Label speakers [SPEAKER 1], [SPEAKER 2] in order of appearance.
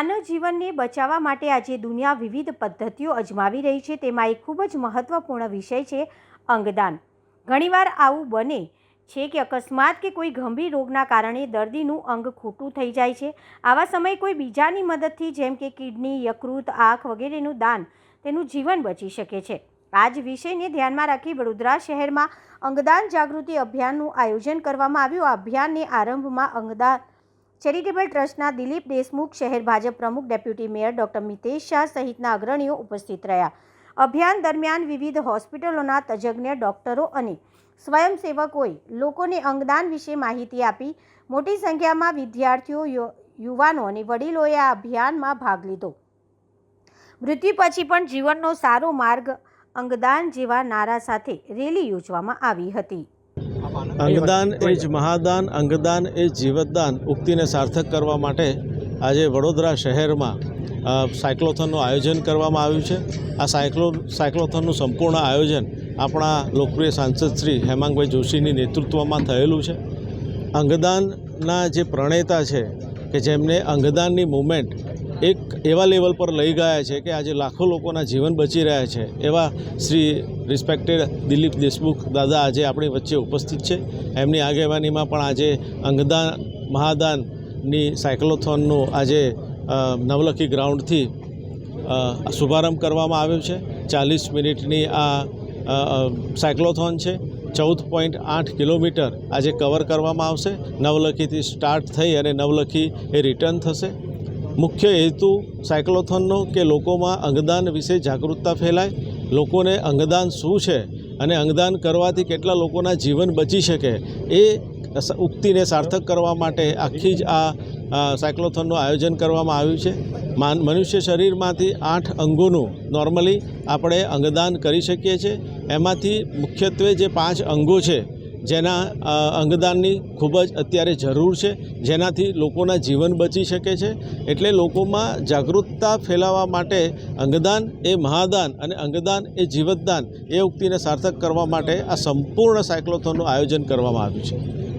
[SPEAKER 1] માનવ જીવનને બચાવવા માટે આજે દુનિયા વિવિધ પદ્ધતિઓ અજમાવી રહી છે. તેમાં એક ખૂબ જ મહત્વપૂર્ણ વિષય છે અંગદાન. ઘણીવાર આવું બને છે કે અકસ્માત કે કોઈ ગંભીર રોગના કારણે દર્દીનું અંગ ખોટું થઈ જાય છે. આવા સમયે કોઈ બીજાની મદદથી જેમ કે કિડની, યકૃત, આંખ વગેરેનું દાન તેનું જીવન બચી શકે છે. આ જ વિષયને ધ્યાનમાં રાખી વડોદરા શહેરમાં અંગદાન જાગૃતિ અભિયાનનું આયોજન કરવામાં આવ્યું. આ અભિયાનને આરંભમાં અંગદાન ચેરિટેબલ ટ્રસ્ટના દિલીપ દેશમુખ, શહેર ભાજપ પ્રમુખ deputy mayor doctor Mitesh Shah સહિતના અગ્રણીઓ ઉપસ્થિત રહ્યા. અભિયાન દરમિયાન વિવિધ હોસ્પિટલોના તજજ્ઞ ડોક્ટરો અને સ્વયંસેવકોએ લોકોને અંગદાન વિશે માહિતી આપી. મોટી સંખ્યામાં વિદ્યાર્થીઓ યુવાનો અને વડીલોએ આ અભિયાનમાં ભાગ લીધો. મૃત્યુ પછી પણ જીવનનો સારો માર્ગ અંગદાન જેવા નારા સાથે રેલી યોજવામાં આવી હતી.
[SPEAKER 2] અંગદાન એ જ મહાદાન, અંગદાન એ જીવતદાન ઉક્તિને સાર્થક કરવા માટે આજે વડોદરા શહેરમાં સાયક્લોથોનનું આયોજન કરવામાં આવ્યું છે. આ સાયક્લો, સાયક્લોથોનનું સંપૂર્ણ આયોજન આપણા લોકપ્રિય સાંસદ શ્રી હેમાંગભાઈ જોશીની નેતૃત્વમાં થયેલું છે. અંગદાનના જે પ્રણેતા છે, કે જેમને અંગદાનની મુવમેન્ટ એક એવા લેવલ પર લઈ ગયા છે કે આજે લાખો લોકોના જીવન બચી રહ્યા છે. એવા શ્રી રિસ્પેક્ટેડ દિલીપ દેશમુખ દાદા આજે આપણી વચ્ચે ઉપસ્થિત છે. એમની આગેવાનીમાં પણ આજે અંગદાન, મહાદાનની સાયક્લોથોનનું આજે નવલખી ગ્રાઉન્ડથી શુભારંભ કરવામાં આવ્યો છે. ચાલીસ મિનિટની આ સાયક્લોથોન છે. ચૌદ પોઈન્ટ આઠ કિલોમીટર આજે કવર કરવામાં આવશે. નવલખીથી સ્ટાર્ટ થઈ અને નવલખી એ રિટર્ન થશે. મુખ્ય હેતુ સાયક્લોથોનનો કે લોકોમાં અંગદાન વિશે જાગૃતતા ફેલાય, લોકોને અંગદાન શું છે અને અંગદાન કરવાથી કેટલા લોકોના જીવન બચી શકે એ ઉક્તિને સાર્થક કરવા માટે આખી જ આ સાયક્લોથોનનું આયોજન કરવામાં આવ્યું છે. માન, મનુષ્ય શરીરમાંથી આઠ અંગોનું નોર્મલી આપણે અંગદાન કરી શકીએ છીએ. એમાંથી મુખ્યત્વે જે પાંચ અંગો છે જેના અંગદાનની ખૂબ જ અત્યારે જરૂર છે, જેનાથી લોકોના જીવન બચી શકે છે. એટલે લોકોમાં જાગૃતતા ફેલાવવા માટે અંગદાન એ મહાદાન અને અંગદાન એ જીવતદાન એ ઉક્તિને સાર્થક કરવા માટે આ સંપૂર્ણ સાયક્લોથોનનું આયોજન કરવામાં આવ્યું છે.